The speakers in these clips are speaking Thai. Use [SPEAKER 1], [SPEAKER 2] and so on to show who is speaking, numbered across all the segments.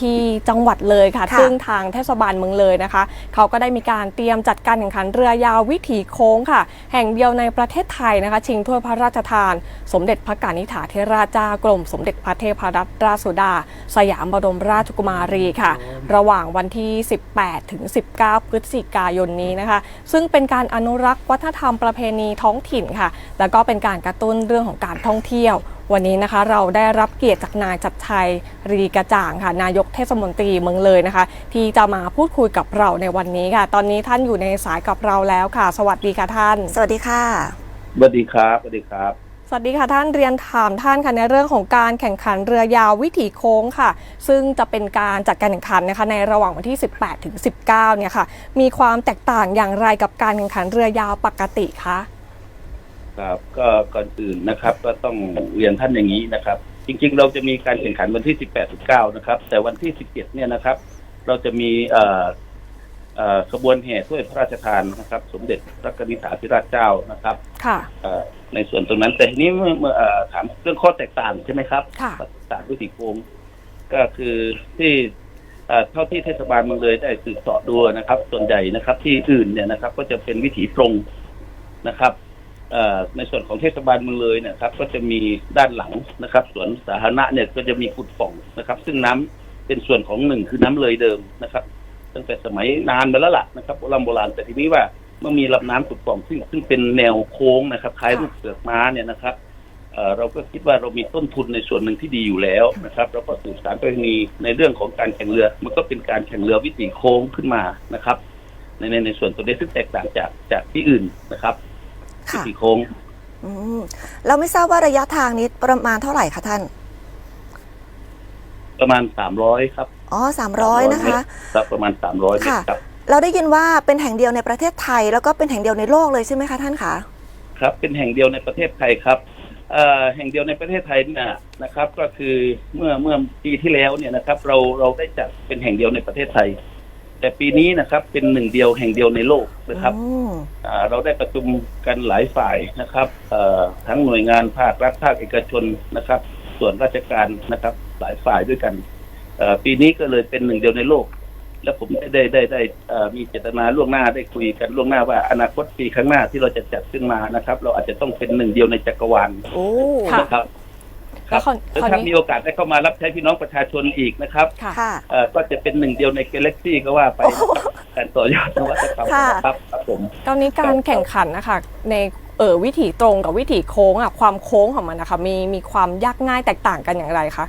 [SPEAKER 1] ที่จังหวัดเลยค่ะ
[SPEAKER 2] ค่ะ
[SPEAKER 1] ซึ่งทางเทศบาลเมืองเลยนะคะ เขาก็ได้มีการเตรียมจัดการแข่งขันเรือยาววิถีโค้งค่ะ แห่งเดียวในประเทศไทยนะคะ ชิงถ้วยพระราชทาน สมเด็จพระกานิษฐาธิราชเจ้ากรมสมเด็จพระเทพรัตนราชสุดา สยามบรมราชกุมารีค่ะ ระหว่างวันที่ 18 ถึง 19 พฤศจิกายนนี้นะคะ ซึ่งเป็นการอนุรักษ์วัฒนธรรมประเพณีท้องถิ่นค่ะ แล้วก็เป็นการกระตุ้นเรื่องของการท่องเที่ยววันนี้นะคะเราได้รับเกียรติจากนายจัดชัยรีกระจ่างค่ะ นายกเทศมนตรีเมืองเลยนะคะ ที่จะมาพูดคุยกับเราในวันนี้ค่ะ ตอนนี้ท่านอยู่ในสายกับเราแล้วค่ะ สวัสดีค่ะท่าน
[SPEAKER 2] สวัสดีค่ะ
[SPEAKER 3] สวัสดีครับสวัสดีครับ
[SPEAKER 1] สวัสดีค่ะท่านเรียนถามท่านค่ะในเรื่องของการแข่งขันเรือยาววิถีโค้งค่ะ ซึ่งจะเป็นการจัดการแข่งขันนะคะในระหว่างวันที่ 18ถึง19 เนี่ยค่ะ มีความแตกต่างอย่างไรกับการแข่งขันเรือยาวปกติคะ
[SPEAKER 3] ครับก็ก่อนอื่นนะครับ ก็ต้องเรียนท่านอย่างนี้นะครับ จริง ๆ เราจะมีการแข่งขันวันที่ 18 19นะครับ แต่วันที่ 17 เนี่ยนะครับ เราจะมีเอ่อเอ่อขบวนแห่ถ้วยพระราชทานนะครับ สมเด็จพระกนิษฐาธิราชเจ้านะครับ
[SPEAKER 1] ค่ะ
[SPEAKER 3] เอ่อในส่วนตรงนั้นแต่ทีนี้เมื่อเมื่อเอ่อถามเรื่องข้อแตกต่างใช่ไหมครับ
[SPEAKER 1] ค่ะ
[SPEAKER 3] ข้อแตกต่างวิถีโค้งก็คือที่เอ่อเท่าที่เทศบาลเมืองเลยได้สืบเสอบดูนะครับ ส่วนใหญ่นะครับ ที่อื่นเนี่ยนะครับ ก็จะเป็นวิถีตรงนะครับเอ่อ ในส่วนของเทศบาลเมืองเลยเนะครับก็จะมีด้านหลังนะครับสวนสาธารณะเนี่ยก็จะมีขุดป่องนะครับ ซึ่งน้ำเป็นส่วนของหนึ่งคือน้ำเลยเดิมนะครับตั้งแต่สมัยนานมาแล้วล่ะนะครับโบราณโบราณแต่ทีนี้ว่าเมื่อมีลำน้ำขุดป่องซึ่งซึ่งเป็นแนวโค้งนะครับคล้ายรูปเสือกม้าเนี่ยนะครับเราก็คิดว่าเรามีต้นทุนในส่วนหนึ่งที่ดีอยู่แล้วนะครับเราก็สืบสานประเพณีในเรื่องของการแข่งเรือ มันก็เป็นการแข่งเรือวิถีโค้งขึ้นมานะครับ ในในในส่วนตัวนี้ซึ่งแตกต่างจากจากที่อื่นนะครับ
[SPEAKER 2] ค่ะ
[SPEAKER 3] ถีโค้ง
[SPEAKER 2] อืมเราไม่ทราบว่าระยะทางนี้ประมาณเท่าไหร่คะท่าน
[SPEAKER 3] ประมาณสามร้อยครับ
[SPEAKER 2] อ๋อสามร้อยนะคะ
[SPEAKER 3] ครับประมาณสามร้อย
[SPEAKER 2] ค่ะ
[SPEAKER 3] ครับ
[SPEAKER 2] เราได้ยินว่าเป็นแห่งเดียวในประเทศไทย แล้วก็เป็นแห่งเดียวในโลกเลยใช่ไหมคะท่านคะ
[SPEAKER 3] ครับ เป็นแห่งเดียวในประเทศไทยครับเอ่อแห่งเดียวในประเทศไทยเนี่ยนะครับ ก็คือเมื่อเมื่อปีที่แล้วเนี่ยนะครับ เราเราได้จัดเป็นแห่งเดียวในประเทศไทย แต่ปีนี้นะครับเป็นหนึ่งเดียวแห่งเดียวในโลกนะครับ
[SPEAKER 2] อืม
[SPEAKER 3] อ่าเราได้ประชุมกันหลายฝ่ายนะครับเอ่อทั้งหน่วยงานภาครัฐภาคเอกชนนะครับ ส่วนราชการนะครับหลายฝ่ายด้วยกันเอ่อปีนี้ก็เลยเป็นหนึ่งเดียวในโลก และผมได้ได้ได้ได้เอ่อมีเจตนาล่วงหน้าได้คุยกันล่วงหน้าว่าอนาคตปีข้างหน้าที่เราจะจัดขึ้นมานะครับ เราอาจจะต้องเป็นหนึ่งเดียวในจักรวาล
[SPEAKER 2] โอ้
[SPEAKER 1] ค่ะ
[SPEAKER 3] นะครับ ค
[SPEAKER 1] แล้
[SPEAKER 3] รั
[SPEAKER 1] ว
[SPEAKER 3] บ
[SPEAKER 1] คราว
[SPEAKER 3] แล้ว
[SPEAKER 1] คราว
[SPEAKER 3] ถ้า
[SPEAKER 1] นี้
[SPEAKER 3] มีโอกาสได้เข้ามารับใช้พี่น้องประชาชนอีกนะครับ
[SPEAKER 1] ค่ะ
[SPEAKER 2] ค่ะ
[SPEAKER 3] เอ่อก็จะเป็นหนึ่งเดียวในกาแล็กซี่ก็ว่าไปการต่อยอดนวัตกรรม
[SPEAKER 2] ค่ะ
[SPEAKER 3] นะครับครับผม
[SPEAKER 1] ตอนนี้การแข่งขันนะคะในเออวิถีตรงกับวิถีโค้งอะความโค้งของมันนะคะมีมีความยากง่ายแตกต่างกันอย่างไรคะ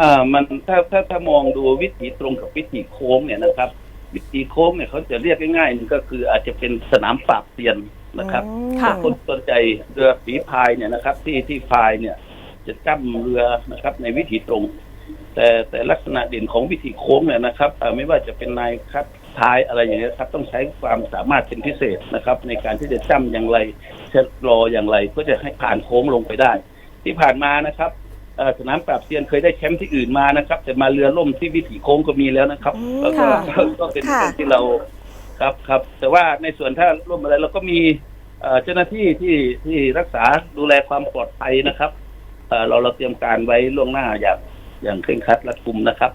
[SPEAKER 3] อ่ามันถ้าถ้าถ้ามองดูวิถีตรงกับวิถีโค้งเนี่ยนะครับ วิถีโค้งเนี่ยเขาจะเรียกง่ายๆนึงก็คืออาจจะเป็นสนามปราบเซียนนะครับ
[SPEAKER 2] อืม
[SPEAKER 1] ค่ะ
[SPEAKER 3] คนสนใจเรือฝีพายเนี่ยนะครับ ที่ที่พายเนี่ย จะจ้ำเรือนะครับ ในวิถีตรง แต่แต่ลักษณะเด่นของวิถีโค้งเนี่ยนะครับเอ่อไม่ว่าจะเป็นนายคัดท้ายอะไรอย่างเงี้ยครับต้องใช้ความสามารถเป็นพิเศษนะครับ ในการที่จะจ้ำอย่างไรชะลออย่างไรเพื่อจะให้ผ่านโค้งลงไปได้ ที่ผ่านมานะครับเอ่อสนามปราบเซียนเคยได้แชมป์ที่อื่นมานะครับ แต่มาเรือล่มที่วิถีโค้งก็มีแล้วนะครับ
[SPEAKER 2] อืม
[SPEAKER 3] แล้วก็
[SPEAKER 1] ค่ะ
[SPEAKER 3] ก็เป็น
[SPEAKER 2] ค่ะ
[SPEAKER 3] เรื่องที่เราครับครับ แต่ว่าในส่วนถ้าร่วมอะไรเราก็มีเอ่อเจ้าหน้าที่ที่ที่รักษาดูแลความปลอดภัยนะครับ เอ่อเราเราเตรียมการไว้ล่วงหน้าอย่างอย่างเคร่งครัดรัดกุมนะครับ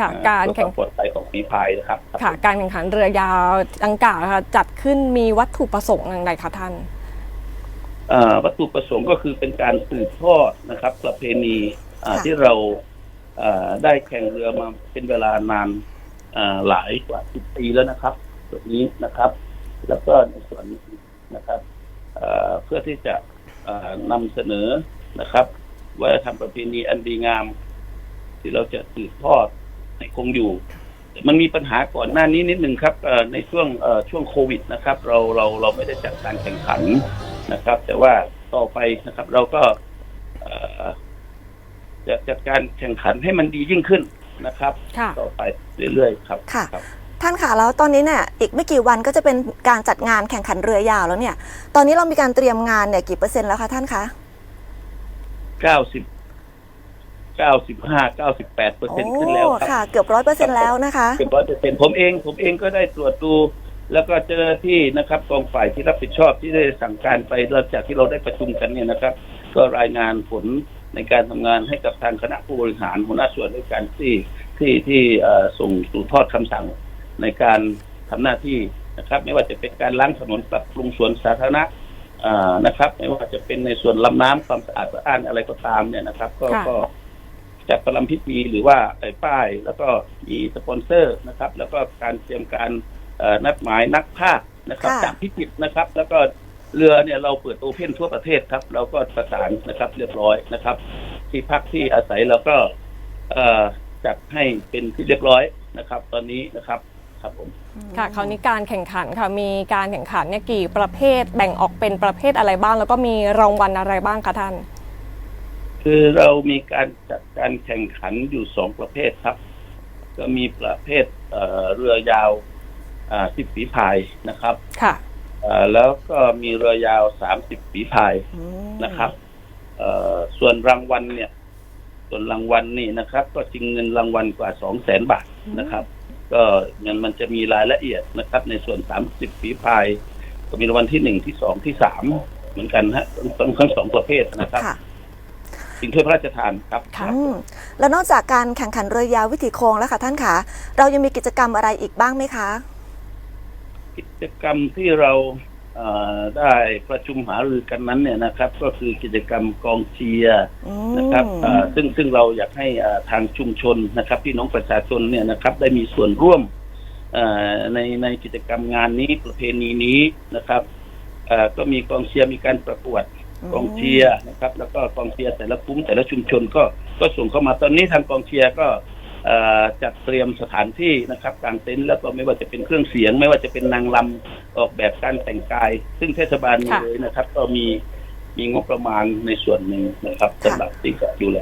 [SPEAKER 1] ค่ะ
[SPEAKER 3] เอ่อ
[SPEAKER 1] การ
[SPEAKER 3] เพื่อค
[SPEAKER 1] แข่ง
[SPEAKER 3] วามปลอดภัยของฝีพายนะครับ
[SPEAKER 1] ค่ะการแข่งขันเรือยาวดังกล่าวนะคะจัดขึ้นมีวัตถุประสงค์อย่างไรคะท่าน
[SPEAKER 3] เอ่อวัตถุประสงค์ก็คือเป็นการสืบทอดนะครับ ประเพณีอ่า
[SPEAKER 2] ค่ะ
[SPEAKER 3] ที่เราเอ่อได้แข่งเรือมาเป็นเวลานานอ่าหลายกว่าสิบปีแล้วนะครับส่วนนี้นะครับ แล้วก็ในส่วนนะครับเอ่อเพื่อที่จะเอ่อนำเสนอนะครับ วัฒนธรรมประเพณีอันดีงาม ที่เราจะสืบทอดให้คงอยู่ มันมีปัญหาก่อนหน้านี้นิดนึงครับเอ่อในช่วงเอ่อช่วงโควิดนะครับ เราเราเราไม่ได้จัดการแข่งขันนะครับ แต่ว่าต่อไปนะครับ เราก็เอ่อจะจัดการแข่งขันให้มันดียิ่งขึ้นนะครับ
[SPEAKER 1] ค่ะ
[SPEAKER 3] ต่อไปเรื่อยๆครับ
[SPEAKER 2] ค่ะ
[SPEAKER 3] ครับ
[SPEAKER 2] ท่านค่ะแล้วตอนนี้เนี่ยอีกไม่กี่วันก็จะเป็นการจัดงานแข่งขันเรือยาวแล้วเนี่ย ตอนนี้เรามีการเตรียมงานเนี่ยกี่เปอร์เซ็นต์แล้วคะท่านคะ
[SPEAKER 3] เก้าสิบเก้าสิบห้าเก้าสิบแปดเปอร์เซ็นต์ขึ้นแล้วครับ
[SPEAKER 2] ค่ะ เกือบร้อยเปอร์เซ็นต์แล้วนะคะ
[SPEAKER 3] เกือบร้อยเปอร์เซ็นต์ผมเองผมเองก็ได้ตรวจดู แล้วก็เจ้าหน้าที่นะครับกองฝ่ายที่รับผิดชอบที่ได้สั่งการไปหลังจากที่เราได้ประชุมกันเนี่ยนะครับ ก็รายงานผลในการทำงานให้กับทางคณะผู้บริหารหัวหน้าส่วนด้วยการที่คที่ที่เอ่อส่งสู่ทอดคำสั่งในการทำหน้าที่นะครับ ไม่ว่าจะเป็นการล้างถนนปรับปรุงสวนสาธารณะอ่า นะครับ ไม่ว่าจะเป็นในส่วนลำน้ำความสะอาดสะอ้านอะไรก็ตามเนี่ยนะครับ ก็
[SPEAKER 1] ค่ะ
[SPEAKER 3] ก็จัดประลำพิธีหรือว่าไอ้ป้าย แล้วก็มีสปอนเซอร์นะครับ แล้วก็การเตรียมการเอ่อนัดหมายนักภาคนะครับ
[SPEAKER 2] ค่ะ
[SPEAKER 3] จากพิจิตรนะครับ แล้วก็เรือเนี่ยเราเปิดโอเพนทั่วประเทศครับ เราก็ประสานนะครับ เรียบร้อยนะครับ ที่พักที่อาศัยเราก็ เอ่อจัดให้เป็นที่เรียบร้อยนะครับ ตอนนี้นะครับ ครับผม
[SPEAKER 1] ค่ะคราวนี้การแข่งขันค่ะมีการแข่งขันเนี่ยกี่ประเภทแบ่งออกเป็นประเภทอะไรบ้าง แล้วก็มีรางวัลอะไรบ้างคะท่าน
[SPEAKER 3] คือเรามีการจัดการแข่งขันอยู่สองประเภทครับ ก็มีประเภทเอ่อเรือยาวอ่าสิบฝีพายนะครับ
[SPEAKER 1] ค่ะ
[SPEAKER 3] เอ่อแล้วก็มีเรือยาวสามสิบฝีพาย
[SPEAKER 2] อืม
[SPEAKER 3] นะครับเอ่อส่วนรางวัลเนี่ย ส่วนรางวัลนี่นะครับ ก็ชิงเงินรางวัลกว่าสองแสนบาทนะครับ ก็เงินมันจะมีรายละเอียดนะครับ ในส่วนสามสิบฝีพายก็มีรางวัลที่หนึ่งที่สองที่สามเหมือนกันฮะทั้งทั้งสองประเภทนะครับ
[SPEAKER 2] ค่ะ
[SPEAKER 3] สิ่งถ้วยพระราชทานครับ
[SPEAKER 1] ค่ะ
[SPEAKER 2] อืมแล้วนอกจากการแข่งขันเรือยาววิถีโค้งแล้วค่ะท่านคะเรายังมีกิจกรรมอะไรอีกบ้างไหมคะ
[SPEAKER 3] กิจกรรมที่เราเอ่อ ได้ประชุมหารือกันนั้นเนี่ยนะครับ ก็คือกิจกรรมกองเชียร์
[SPEAKER 2] อืม
[SPEAKER 3] นะครับเอ่อซึ่งซึ่งเราอยากให้เอ่อทางชุมชนนะครับพี่น้องประชาชนเนี่ยนะครับ ได้มีส่วนร่วมเอ่อในในกิจกรรมงานนี้ประเพณีนี้นะครับเอ่อก็มีกองเชียร์มีการประกวดกองเชียร์นะครับ แล้วก็กองเชียร์แต่ละคุ้มแต่ละชุมชนก็ก็ส่งเข้ามาตอนนี้ทางกองเชียร์ก็เอ่อ จัดเตรียมสถานที่นะครับกางเต็นท์แล้วก็ไม่ว่าจะเป็นเครื่องเสียง ไม่ว่าจะเป็นนางลำออกแบบการแต่งกาย ซึ่งเทศบาล
[SPEAKER 1] ค่ะ
[SPEAKER 3] เลยนะครับ ก็มีมีงบประมาณในส่วนหนึ่งนะครับสำหรับที่จะดูแล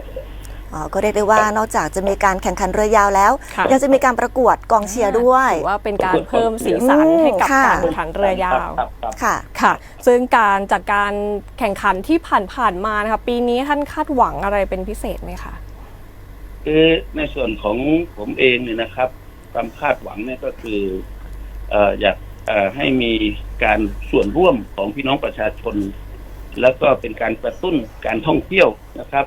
[SPEAKER 2] อ๋อก็เรียกได้ว่านอกจากจะมีการแข่งขันเรือยาวแล้ว
[SPEAKER 1] ค่ะ
[SPEAKER 2] ยังจะมีการประกวดกองเชียร์ด้วย
[SPEAKER 1] ถือว่าเป็นการเพิ่มสีสันให้กับ
[SPEAKER 2] ค่ะ
[SPEAKER 1] การแข่งขันเรือยาว
[SPEAKER 3] ครับครับ
[SPEAKER 2] ค่ะ
[SPEAKER 1] ค่ะ ซึ่งการจัดการแข่งขันที่ผ่านๆมานะคะปีนี้ท่านคาดหวังอะไรเป็นพิเศษไหมคะ
[SPEAKER 3] คือในส่วนของผมเองเนี่ยนะครับ ความคาดหวังเนี่ยก็คือเอ่ออยากเอ่อให้มีการส่วนร่วมของพี่น้องประชาชน แล้วก็เป็นการกระตุ้นการท่องเที่ยวนะครับ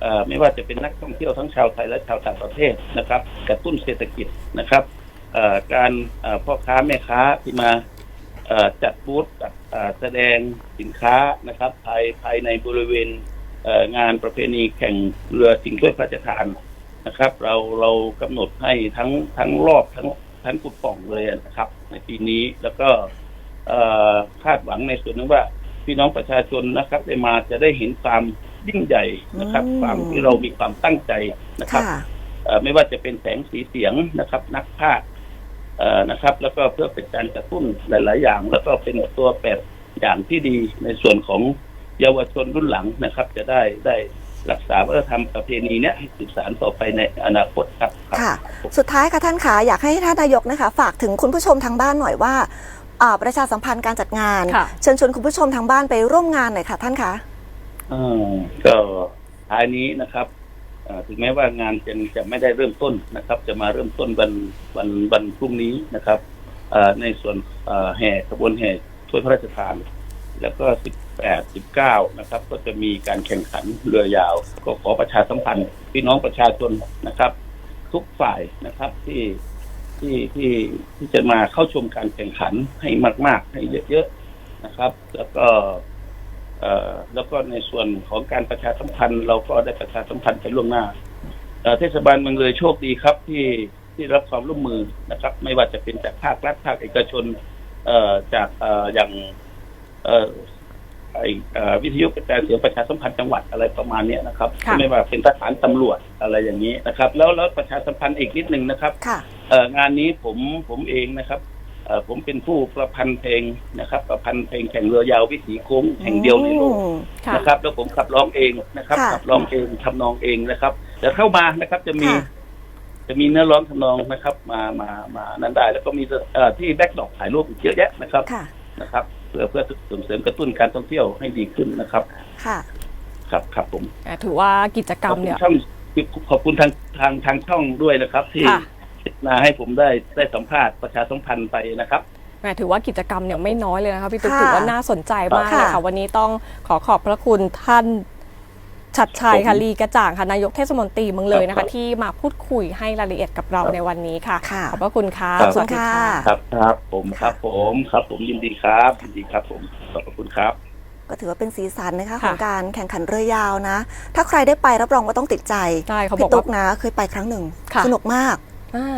[SPEAKER 3] เอ่อไม่ว่าจะเป็นนักท่องเที่ยวทั้งชาวไทยและชาวต่างประเทศนะครับ กระตุ้นเศรษฐกิจนะครับเอ่อการเอ่อพ่อค้าแม่ค้าที่มาเอ่อจัดบูธจัดเอ่อแสดงสินค้านะครับ ภายภายในบริเวณเอ่องานประเพณีแข่งเรือสิงถ้วยพระราชทาน นะครับ เราเรากำหนดให้ทั้งทั้งรอบทั้งทั้งกุดป่องเลยนะครับ ในปีนี้แล้วก็เอ่อคาดหวังในส่วนนึงว่าพี่น้องประชาชนนะครับ ได้มาจะได้เห็นความยิ่งใหญ่นะครับ
[SPEAKER 2] อืม
[SPEAKER 3] ความที่เรามีความตั้งใจนะครับ
[SPEAKER 2] ค่ะ
[SPEAKER 3] เอ่อไม่ว่าจะเป็นแสงสีเสียงนะครับ นักพากย์เอ่อนะครับ แล้วก็เพื่อเป็นการกระตุ้นหลาย ๆ อย่าง แล้วก็เป็นตัวแปดอย่างที่ดีในส่วนของเยาวชนรุ่นหลังนะครับ จะได้ได้ รักษาวัฒนธรรมประเพณีเนี้ยให้สืบสานต่อไปในอนาคตครับครับ
[SPEAKER 2] ค่ะ สุดท้ายค่ะท่านคะอยากให้ท่านนายกนะคะ ฝากถึงคุณผู้ชมทางบ้านหน่อยว่าอ่าประชาสัมพันธ์การจัดงาน
[SPEAKER 1] ค่ะ
[SPEAKER 2] เชิญชวนคุณผู้ชมทางบ้านไปร่วมงานหน่อยค่ะท่านคะ
[SPEAKER 3] เอ่อก็ท้ายนี้นะครับเอ่อถึงแม้ว่างานจะจะไม่ได้เริ่มต้นนะครับ จะมาเริ่มต้นวันวันวันพรุ่งนี้นะครับเอ่อในส่วนเอ่อแห่ขบวนแห่ถ้วยพระราชทาน แล้วก็ 18 19นะครับ ก็จะมีการแข่งขันเรือยาว ก็ขอประชาสัมพันธ์พี่น้องประชาชนนะครับ ทุกฝ่ายนะครับที่ที่ที่ที่จะมาเข้าชมการแข่งขันให้มาก ๆ ให้เยอะๆนะครับ แล้วก็เอ่อแล้วก็ในส่วนของการประชาสัมพันธ์ เราก็ได้ประชาสัมพันธ์ไปล่วงหน้าเอ่อเทศบาลเมืองเลยโชคดีครับ ที่ที่รับความร่วมมือนะครับ ไม่ว่าจะเป็นจากภาครัฐภาคเอกชน เอ่อจากเอ่ออย่างเอ่อ วิทยุกระจายเสียงประชาสัมพันธ์จังหวัดอะไรประมาณเนี้ยนะครับ
[SPEAKER 1] ค่ะ
[SPEAKER 3] ไม่ว่าเป็นทหารตำรวจอะไรอย่างนี้นะครับ แล้วแล้วประชาสัมพันธ์อีกนิดนึงนะครับ
[SPEAKER 2] ค่ะ
[SPEAKER 3] เอ่องานนี้ผมผมเองนะครับเอ่อผมเป็นผู้ประพันธ์เพลงนะครับ ประพันธ์เพลงแข่งเรือยาววิถีโค้งแห่งเดียวในโลก
[SPEAKER 2] อืม
[SPEAKER 1] ค่ะ
[SPEAKER 3] นะครับ แล้วผมขับร้องเองนะครับ
[SPEAKER 2] ค่ะ
[SPEAKER 3] ขับร้องเองทำนองเองนะครับเดี๋ยวเข้ามานะครับจะมี
[SPEAKER 2] ค่ะ
[SPEAKER 3] จะมีเนื้อร้องทำนองนะครับ มามามานั้นได้ แล้วก็มีเอ่อที่แบ็กดอกถ่ายรูปอีกเยอะแยะนะครับ
[SPEAKER 2] ค่ะ
[SPEAKER 3] นะครับ เพื่อเพื่อส่งเสริมกระตุ้นการท่องเที่ยวให้ดีขึ้นนะครับ
[SPEAKER 2] ค่ะ
[SPEAKER 3] ครับครับผม
[SPEAKER 1] อ่าถือว่ากิจกร
[SPEAKER 3] ข
[SPEAKER 1] ร
[SPEAKER 3] อบ
[SPEAKER 1] ม
[SPEAKER 3] คุ
[SPEAKER 1] เนี่
[SPEAKER 3] ณ
[SPEAKER 1] ย
[SPEAKER 3] ช่องขอบคุณทางทางทางช่องด้วยนะครับ ที่
[SPEAKER 1] ค่ะ
[SPEAKER 3] มาให้ผมได้ได้สัมภาษณ์ประชาสัมพันธ์ไปนะครับ
[SPEAKER 1] แหมถือว่ากิจกรรมเนี่ยไม่น้อยเลยนะคะพี่ตุ๊ก
[SPEAKER 2] ค่ะ
[SPEAKER 1] ถือว่าน่าสนใจมากเลย
[SPEAKER 2] ค่ะ
[SPEAKER 1] ค่ะ วันนี้ต้องขอขอบพระคุณท่าน ชัดชัยค่ะ
[SPEAKER 3] ผม
[SPEAKER 1] ลีกระจ่างค่ะนายกเทศมนตรีเมืองเลยนะ
[SPEAKER 3] ครั
[SPEAKER 1] คะ
[SPEAKER 3] บ
[SPEAKER 1] ที่มาพูดคุยให้รายละเอียดกับเราในวันนี้ค่ะ
[SPEAKER 2] ค่ะ
[SPEAKER 1] ขอบพระคุณค่ะ
[SPEAKER 3] ครับ
[SPEAKER 1] สวัสดีค่ะ
[SPEAKER 3] ครับครับผมครับผมครับผมยินดีครับยินดีครับผมขอบพระคุณครับ
[SPEAKER 2] ก็ถือว่าเป็นสีสันนะคะ
[SPEAKER 1] ค่ะ
[SPEAKER 2] ของการแข่งขันเรือยาวนะ ถ้าใครได้ไปรับรองว่าต้องติดใจ
[SPEAKER 1] ใช่เขาบ
[SPEAKER 2] พี่
[SPEAKER 1] อก
[SPEAKER 2] ตุ๊
[SPEAKER 1] ว่าก
[SPEAKER 2] นะเคยไปครั้งหนึ่ง
[SPEAKER 1] ค่ะ
[SPEAKER 2] สนุกมาก
[SPEAKER 1] อ่า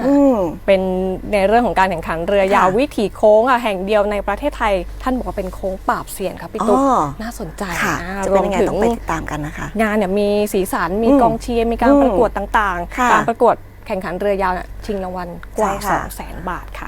[SPEAKER 2] อืม
[SPEAKER 1] เป็นในเรื่องของการแข่งขันเรือยาว
[SPEAKER 2] ค่ะ
[SPEAKER 1] วิถีโค้งค่ะแห่งเดียวในประเทศไทย ท่านบอกว่าเป็นโค้งปราบเสียนครับพี่ตุ๊ก
[SPEAKER 2] อ๋อ
[SPEAKER 1] น่าสนใจ
[SPEAKER 2] ค่ะ
[SPEAKER 1] นะ
[SPEAKER 2] จะ
[SPEAKER 1] ร
[SPEAKER 2] เป็น
[SPEAKER 1] วม
[SPEAKER 2] ยังไง
[SPEAKER 1] ถึ
[SPEAKER 2] ต้อง
[SPEAKER 1] ง
[SPEAKER 2] ไปติดตามกันนะคะ
[SPEAKER 1] งานเนี่ยมีสีสันมี
[SPEAKER 2] อืม
[SPEAKER 1] กองเชียร์มีการ
[SPEAKER 2] อืม
[SPEAKER 1] ประกวดต่าง
[SPEAKER 2] ค่ะ
[SPEAKER 1] ๆ การประกวดแข่งขันเรือยาวเนี่ยชิงรางวัลกว่า
[SPEAKER 2] ใช่ค่ะ
[SPEAKER 1] 2 0 0 0 0 0 บาทค่ะ